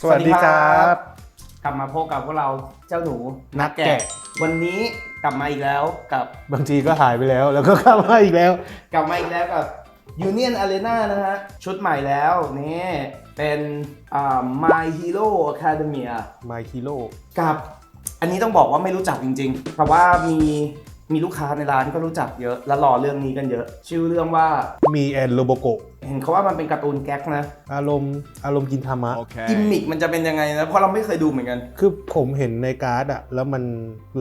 สวัสดีครับ กลับมาพบกับพวกเราเจ้าหนูนักแกะ วันนี้กลับมาอีกแล้วกับบางทีก็หายไปแล้ว แล้วก็เข้ามาอีกแล้ว กลับมาอีกแล้วกับ Union Arena นะฮะ ชุดใหม่แล้วนี่เป็นอ่า My Hero Academia My Hero กับอันนี้ต้องบอกว่าไม่รู้จักจริงๆแต่ว่ามี มีลูกค้าในร้านก็รู้จักเยอะ และรอเรื่องนี้กันเยอะ ชื่อเรื่องว่า มีแอนโลโบโกเห็นเขาว่ามันเป็นการ์ตูนแก๊กนะ อารมณ์อารมณ์กินธรรมะ กิมมิกมันจะเป็นยังไงนะ เพราะเราไม่เคยดูเหมือนกัน คือผมเห็นในการ์ดอะแล้วมัน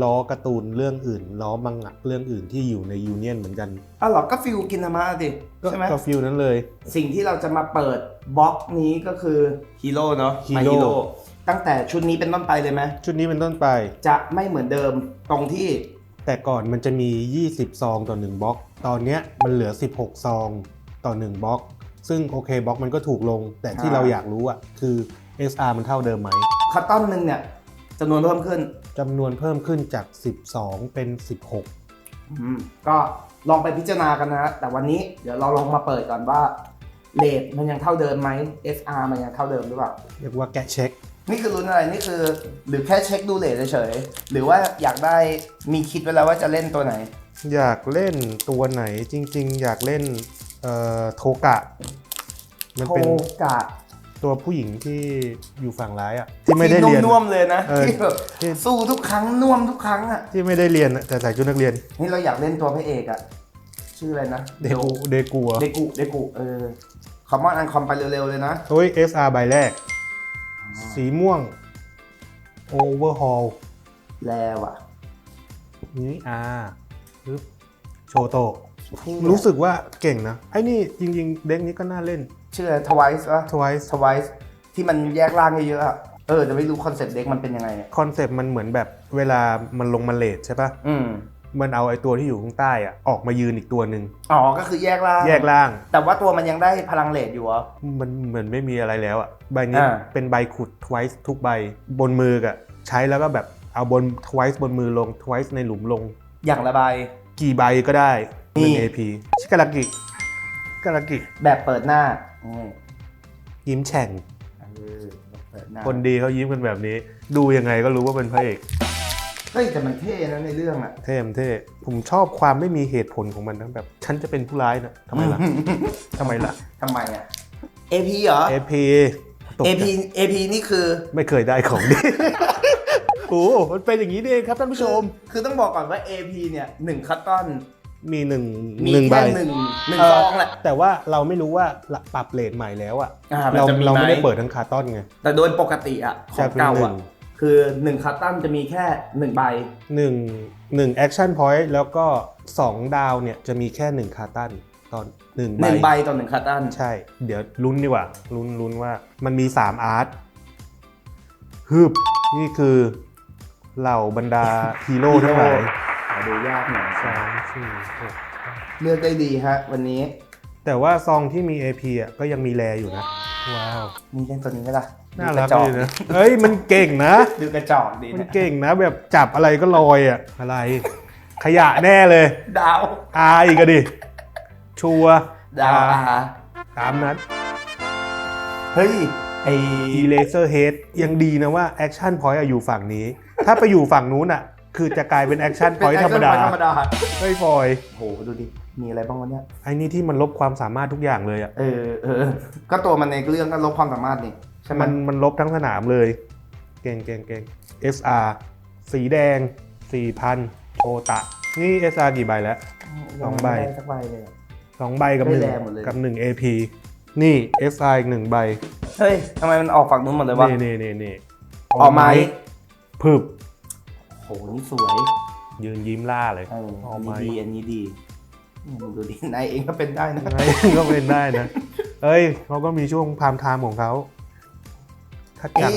ล้อการ์ตูนเรื่องอื่น ล้อมังงะเรื่องอื่นที่อยู่ในยูเนียนเหมือนกันอ้าวเหรอก็ฟิลกินธรรมะดิก็ใช่ไหมก็ฟิลนั้นเลย สิ่งที่เราจะมาเปิดบล็อกนี้ก็คือฮีโร่เนาะ My Hero Hero ตั้งแต่ชุดนี้เป็นต้นไปเลยไหมชุดนี้เป็นต้นไป จะไม่เหมือนเดิมตรงที่ แต่ก่อนมันจะมี 20 ซองต่อ 1บล็อก ตอนเนี้ยมันเหลือ 16 ซองต่อ 1บล็อก ซึ่งโอเคบล็อกมันก็ถูกลง แต่ที่อ่าเราอยากรู้อะคือ SR มันเท่าเดิมไหมคัตตอนหนึ่งเนี่ยจำนวนเพิ่มขึ้นจำนวนเพิ่มขึ้นจาก 12 เป็น 16 อืมก็ลองไปพิจารณากันนะฮะแต่วันนี้เดี๋ยวเราลองมาเปิดก่อนว่าเลทมันยังเท่าเดิมไหม SR มันยังเท่าเดิมหรือเปล่า เรียกว่าแกะเช็ค นี่คือลุ้นอะไรนี่คือหรือแค่เช็คดูเลทเฉยๆหรือว่าอยากได้มีคิดไว้แล้วว่าจะเล่นตัวไหน อยากเล่นตัวไหนจริง ๆ อยากเล่นเอ่อโทกะ มันโทเป็นกะตัวผู้หญิงที่อยู่ฝั่งร้ายอะที่ไม่ได้เรียนน่วมๆเลยนะเออที่แบบที่ สู้ทุกครั้งน่วมทุกครั้งอะที่ไม่ได้เรียนอะแต่ใส่ชุดนักเรียนนี่เราอยากเล่นตัวพระเอกอะชื่ออะไรนะเดกูเดกูอะเดกุเดกุเออคอมมอนอันคอมไปเร็วๆเลยนะ เฮ้ย SR ใบแรก สีม่วง Overhaul แล้วอะ นี่อาปึ๊บโชโตะรู้สึกว่าเก่งนะ ไอ้นี่จริง ๆ เด็กนี้ก็น่าเล่น ชื่ออะไรทวายส์ปะ Twice ทวายส์ที่มันแยกร่างเยอะๆอะเออแต่ไม่รู้คอนเซ็ปต์เด็กมันเป็นยังไงอะคอนเซปต์มันเหมือนแบบเวลามันลงมาเลทใช่ปะอืม มันเอาไอ้ตัวที่อยู่ข้างใต้อะออกมายืนอีกตัวหนึ่งอ๋อ ก็คือแยกร่างแยกล่าง แต่ว่าตัวมันยังได้พลังเลดอยู่เหรอ มันเหมือนไม่มีอะไรแล้วอะใบนี้อ่า เป็นใบขุด twice ทุกใบบนมือกะใช้แล้วก็แบบเอาบน twice บนมือลง twice ในหลุมลง อย่างระบายกี่ใบก็ได้นี่เป็น AP ชิกาลากิกาลากิแบบเปิดหน้าอืมยิ้มแฉ่ง เออแบบเปิดหน้าคนดีเขายิ้มกันแบบนี้ ดูยังไงก็รู้ว่าเป็นพระเอก เฮ้ยแต่มันเท่นะในเรื่องอะ เท่มเท่ ผมชอบความไม่มีเหตุผลของมันนะแบบ ฉันจะเป็นผู้ร้ายนะทำไมล่ะ ทำไมล่ะ ทำไมอะ AP เหรอ AP ตกใจ AP AP นี่คือ ไม่เคยได้ของดี โอ้มันเป็นอย่างนี้นี่เองครับท่านผู้ชม คือต้องบอกก่อนว่า AP เนี่ยหนึ่งคัตตอน มีหนึ่งมีหนึ่งใบ แค่หนึ่งหนึ่งเซองแหละ แต่ว่าเราไม่รู้ว่าปรับเลทใหม่แล้วอะอ่ามันเราจะมีเราไม่ได้ไหมเปิดทั้งคาร์ตอนไงแต่โดยปกติอะขใช่องเป็นเก่าหนึ่อะง คือหนึ่งคัตตันจะมีแค่หนึ่งใบหนึ่งหนึ่งแอคชั่นพอยต์แล้วก็สองดาวเนี่ยจะมีแค่หนึ่งคาร์ตันตอนหนึ่งหนึ่งใบใบต่อหนึ่งคัตตันใช่ เดี๋ยวลุ้นดีกว่าลุ้นลุ้นว่ามันมี 3 อาร์ตฮึบนี่คือเหล่าบรรดาฮีโร่ทั้งหลายหาดูยากหน่อยสามสี่หกเลือกได้ดีฮะ วันนี้ แต่ว่าซองที่มี AP อะก็ยังมีแรอยู่นะ ว้าวมีเล่นตัวนี้ไหมล่ะน่ารักดูะจอเลยนะเฮ้ยมันเก่งนะดูกระจอกดีมันนะเก่งนะแบบจับอะไรก็ลอยอะอะไร ขยะแน่เลย ดาวอาอีกอะดิ ชัวร์ดาวอาตามนั้น เฮ้ยไอ e l a s e r head ยังดีนะว่าแอคชั่นพอยต์อยู่ฝั่งนี้ ถ้าไปอยู่ฝั่งนู้นอะ คือจะกลายเป็นแอคชั่นพอยต์ธรรมดาธรรมดาเฮ้ยฟอยโหดูดิ มีอะไรบ้างวะเนี่ยไอ้นี่ที่มันลบความสามารถทุกอย่างเลยอะเออเออ ก็ตัวมันในเรื่องก็ลบความสามารถนี่ใช่ไหมมันมันลบทั้งสนามเลย เก่งเก่งเก่ง SR สีแดง 4,000โชตะ นี่ SR กี่ใบแล้ว สองใบ ไม่ได้สักใบเลยอะ สองใบกับหนึ่งได้แรงหมดเลย กับหนึ่ง AP นี่ SR อีกหนึ่งใบ เฮ้ยทำไมมันออกฝั่งนู้นหมดเลยวะนี่นี่นี่นี่ออกไหมพึบโหนี่สวยยืนยิ้มล่าเลย เอออออักนไหมนี้ดีอันนี้ดีอืม ดูดินายเองก็เป็นได้นะไงก็เป็นได้นะ เอ้ยเขาก็มีช่วงพามไทม์ของเขาถ้าเอ้จังย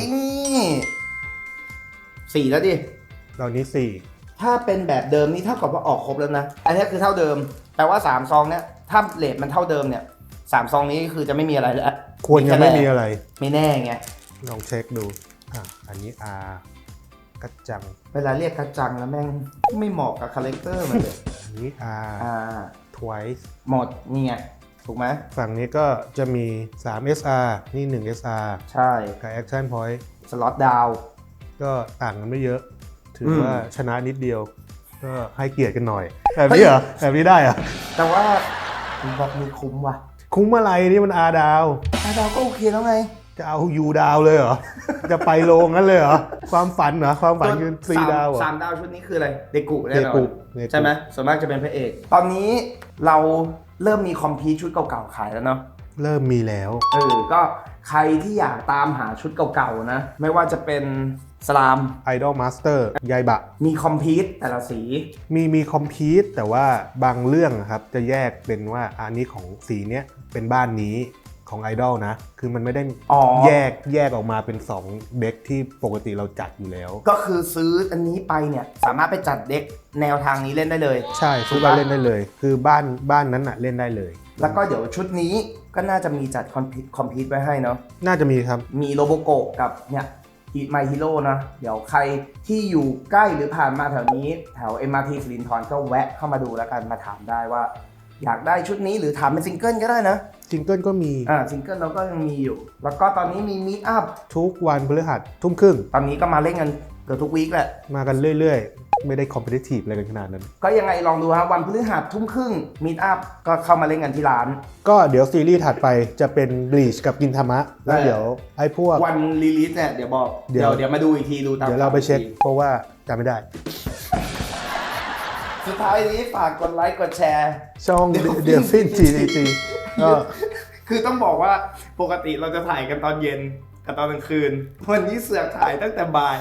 สี่แล้วดิ ตอนนี้สี่ถ้าเป็นแบบเดิมนี่เท่ากับว่าออกครบแล้วนะ อันนี้คือเท่าเดิม แปลว่าสามซองเนี้ยถ้าเลทมันเท่าเดิมเนี่ยสามซองนี้คือจะไม่มีอะไรแล้ว ควรยังไม่มีอะไร ไม่แน่ไง ลองเช็คดู อะ อันนี้ R กัจจัง เวลาเรียกกระจังแล้วแม่งไม่เหมาะกับคาแรคเตอร์มันเลย อันนี้ R อ่า twice หมดนี่ไงถูกไหมฝั่งนี้ก็จะมี 3 SR นี่ 1 SR ใช่กับ Action Point สล็อตดาวก็ต่างกันไม่เยอะ ถือมว่าชนะนิดเดียว ก็ให้เกียรติกันหน่อยแบบนี้เหรอแบบนี้ได้เหรอ แต่ว่าบล็อกนี้คุ้มว่ะ คุ้มอะไรนี่มัน R ดาวอะดาวก็โอเคแล้วไง จะเอา U ดาวเลยเหรอ จะไปโลงนั้นเลยเหรอ ความฝันเหรอ ความฝันคือ C สามดาวเหรอสามดาวชุดนี้คืออะไร เดกุแน่นเดอกุนเดกุใช่ไหมส่วนมากจะเป็นพระเอก ตอนนี้เราเริ่มมีคอมพีทชุดเก่าๆขายแล้วเนาะ เริ่มมีแล้ว เออ ก็ใครที่อยากตามหาชุดเก่าๆนะ ไม่ว่าจะเป็นสลาม Idol Master ยายบะ มีคอมพีทแต่ละสี มีมีคอมพีทแต่ว่าบางเรื่องอะครับจะแยกเป็นว่าอันนี้ของสีเนี้ยเป็นบ้านนี้ ของไอดอลนะ คือมันไม่ได้อ๋อ แยกแยกออกมาเป็น 2 เด็กที่ปกติเราจัดอยู่แล้ว ก็คือซื้ออันนี้ไปเนี่ย สามารถไปจัดเด็กแนวทางนี้เล่นได้เลย ใช่ทุกบ้านเล่นได้เลย คือบ้านบ้านนั้นอะเล่นได้เลย แล้วก็เดี๋ยวชุดนี้ก็น่าจะมีจัดคอมพีทคอมพีทไว้ให้เนาะ น่าจะมีครับ มีโลโบโกะกับเนี่ยอีไมฮิโร่นะ เดี๋ยวใครที่อยู่ใกล้หรือผ่านมาแถวนี้ แถว MRT สิรินทรก็แวะเข้ามาดูแล้วกันมาถามได้ว่า อยากได้ชุดนี้หรือถามเป็นซิงเกิลก็ได้นะจิงเกิลก็มีอ่าซิงเกิลเราก็ยังมีอยู่ แล้วก็ตอนนี้มีมีดอัพทุกวันพฤหัสทุ่มครึ่ง ตอนนี้ก็มาเล่นกันเกือบทุกวีคแหละ มากันเรื่อยๆ ไม่ได้คอมเพลทีฟอะไรกันขนาดนั้น ก็ยังไงลองดูครับวันพฤหัสทุ่มครึ่งมีดอัพก็เข้ามาเล่นกันที่ร้าน ก็เดี๋ยวซีรีส์ถัดไปจะเป็นบลีชกับกินธรรมะ แล้วเดี๋ยวไอ้พวกวันรีลิสเนี่ยเดี๋ยวบอกเดี๋เดี๋ยยววเดี๋ยวมาดูอีกทีดูตามเดี๋ยวเราไปเช็คข่วอีกทีเพราะว่าจำไม่ได้ สุดท้ายนี้ฝากกดไลค์กดแชร์ ช่องเดี๋ยวเดี๋ยวฟิน GDG ก็คือต้องบอกว่าปกติเราจะถ่ายกันตอนเย็นกับตอนกลางคืน วันนี้เสือกถ่ายตั้งแต่บ่าย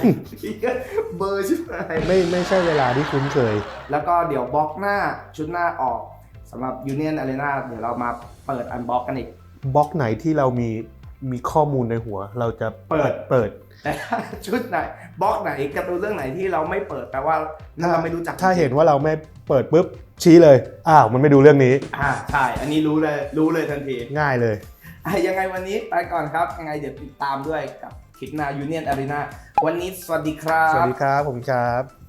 เบอร์ชิบหายไม่ไม่ใช่เวลาที่คุ้นเคย แล้วก็เดี๋ยวบล็อกหน้าชุดหน้าออกสำหรับ Union Arena เดี๋ยวเรามาเปิดอันบ็อกกันอีกบล็อกไหนที่เรามี มีข้อมูลในหัว เราจะเปิดเปิด แต่ถ้าชุดไหนบล็อกไหนการ์ตูนเรื่องไหนที่เราไม่เปิดแปลว่าเราไม่รู้จักถ้าเห็นว่าเราไม่เปิดปุ๊บชี้เลย อ้าวมันไม่ดูเรื่องนี้ อ่าใช่อันนี้รู้เลยรู้เลยทันทีง่ายเลยอะยังไงวันนี้ไปก่อนครับ ยังไงเดี๋ยวติดตามด้วยกับคลิปหน้า Union Arena วันนี้สวัสดีครัสวัสบดีครับผมครับ